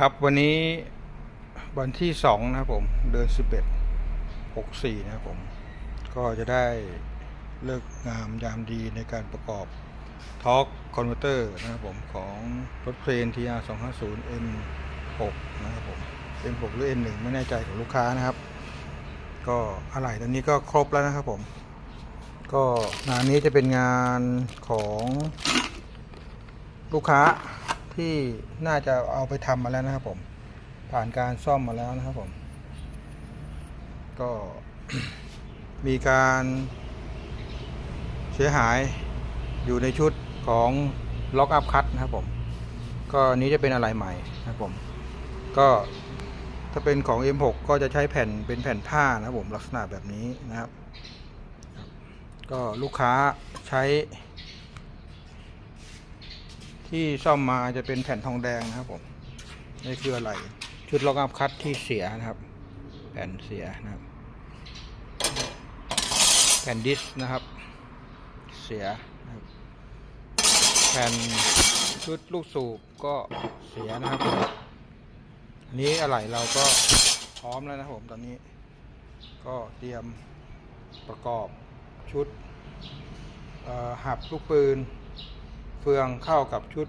ครับวันนี้วันที่สองนะครับผมเดือนสิบเอ็ดหกสี่นะครับผม ก็จะได้เลิกงามยามดีในการประกอบทอ l k คอนเวอร์เตอร์นะครับผม ของรถเพลน TR 250 M6 นะครับผม M6 หรือ M1 ไม่แน่ใจของลูกค้านะครับ ก็อะไหล่ตอนนี้ก็ครบแล้วนะครับผม ก็งานนี้จะเป็นงานของลูกค้า ที่น่าจะเอาไปทำมาแล้วนะครับผม ผ่านการซ่อมมาแล้วนะครับผม ก็มีการเสียหายอยู่ในชุดของล็อกอัพคัตนะครับผม ก็นนี้จะเป็นอะไรใหม่นะครับผม ก็ถ้าเป็นของ M6 ก็จะใช้แผ่นเป็นแผ่นผ้านะครับผมลักษณะแบบนี้นะครับ ก็ลูกค้าใช้ ที่ซ่อมมาจะเป็นแผ่นทองแดงนะครับผมนี่คืออะไรชุดล็อกอัพคัตที่เสียนะครับ แผ่นเสียนะครับ แผ่นดิสนะครับ เสียนะครับแผ่นชุดลูกสูบก็เสียนะครับผมอันนี้อะไรเราก็พร้อมแล้วนะครับผมตอนนี้ ก็เตรียมประกอบชุดหับลูกปืน เฟืองเข้ากับชุด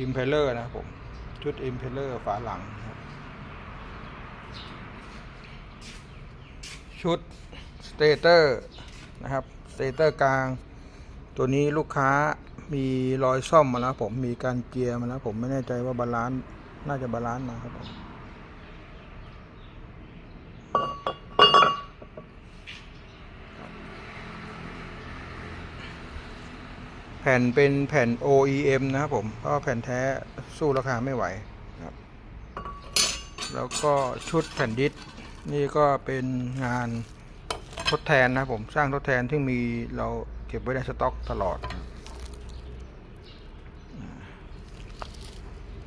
อิมเพลเลอร์นะครับผม ชุดอิมเพลเลอร์ฝาหลัง ชุดสเตเตอร์นะครับสเตเตอร์กลาง ตัวนี้ลูกค้ามีรอยซ่อมมาแล้วผมมีการเกียร์มาแล้วผมไม่แน่ใจว่าบาลานซ์น่าจะบาลานซ์มาครับผม แผ่นเป็นแผ่น OEM นะครับผมเพราะแผ่นแท้สู้ราคาไม่ไหวครับ แล้วก็ชุดแผ่นดิสนี่ก็เป็นงานทดแทนนะผมสร้างทดแทนที่มีเราเก็บไว้ในสต็อกตลอด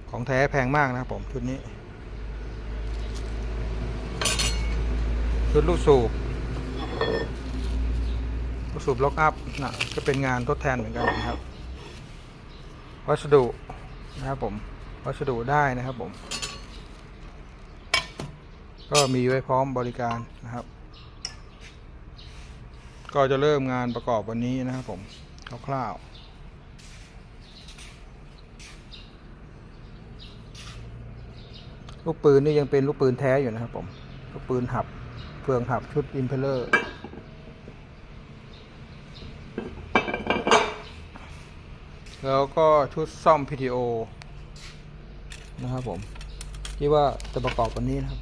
ของแท้แพงมากนะครับผมชุดนี้ ชุดลูกสูบ สูบล็อกอัพนะก็เป็นงานทดแทนเหมือนกันนะครับ วัสดุนะครับผม วัสดุได้นะครับผม ก็มีไว้พร้อมบริการนะครับ ก็จะเริ่มงานประกอบวันนี้นะครับผมคร่าวๆลูกปืนนี่ยังเป็นลูกปืนแท้อยู่นะครับผม ลูกปืนหับเฟืองหับชุดอิมเพลเลอร์ แล้วก็ชุดซ่อม PTO นะครับผมคิดว่าจะประกอบวันนี้นะครับ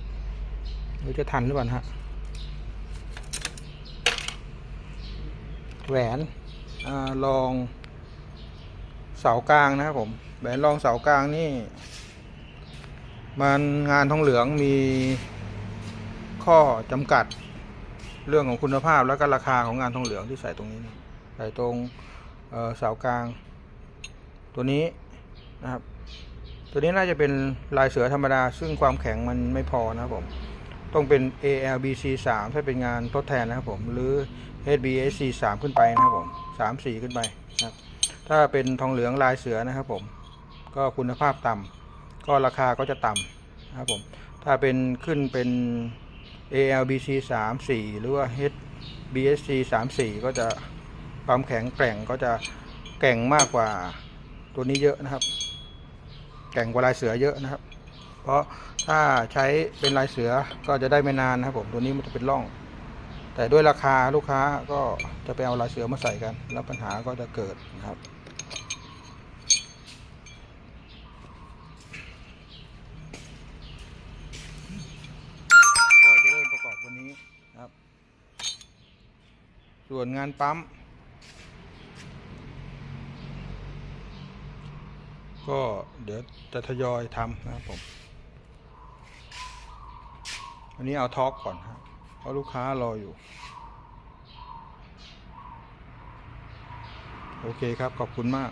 หรือจะทันหรือเปล่านะฮะแหวนอลองเสากลางนะครับผมแหวนรองเสากลางนี่ มันงานทองเหลืองมีข้อจำกัดเรื่องของคุณภาพแล้วก็ราคาของงานทองเหลืองที่ใส่ตรงนี้ ใส่ตรงเสากลาง ตัวนี้นะครับ ตัวนี้น่าจะเป็นลายเสือธรรมดา ซึ่งความแข็งมันไม่พอนะครับผม ต้องเป็น ALBC 3 ถ้าเป็นงานทดแทนนะครับผม หรือ HBSC 3 ขึ้นไปนะครับผม3 4 ขึ้นไปนะครับ ถ้าเป็นทองเหลืองลายเสือนะครับผม ก็คุณภาพต่ำก็ราคาก็จะต่ำนะครับผม ถ้าเป็นขึ้นเป็น ALBC 3 4 หรือว่า HBSC 3 4 ก็จะความแข็งแกร่งก็จะแกร่งมากกว่า ตัวนี้เยอะนะครับ แก่งกว่าลายเสือเยอะนะครับ เพราะถ้าใช้เป็นลายเสือก็จะได้ไม่นานนะครับผมตัวนี้มันจะเป็นร่อง แต่ด้วยราคาลูกค้าก็จะไปเอาลายเสือมาใส่กัน แล้วปัญหาก็จะเกิดนะครับก็จะเริ่มประกอบวันนี้ครับ ส่วนงานปั๊ม ก็เดี๋ยวจะทยอยทำนะครับผม อันนี้เอาท็อกก่อนครับเพราะลูกค้ารออยู่ โอเคครับ ขอบคุณมาก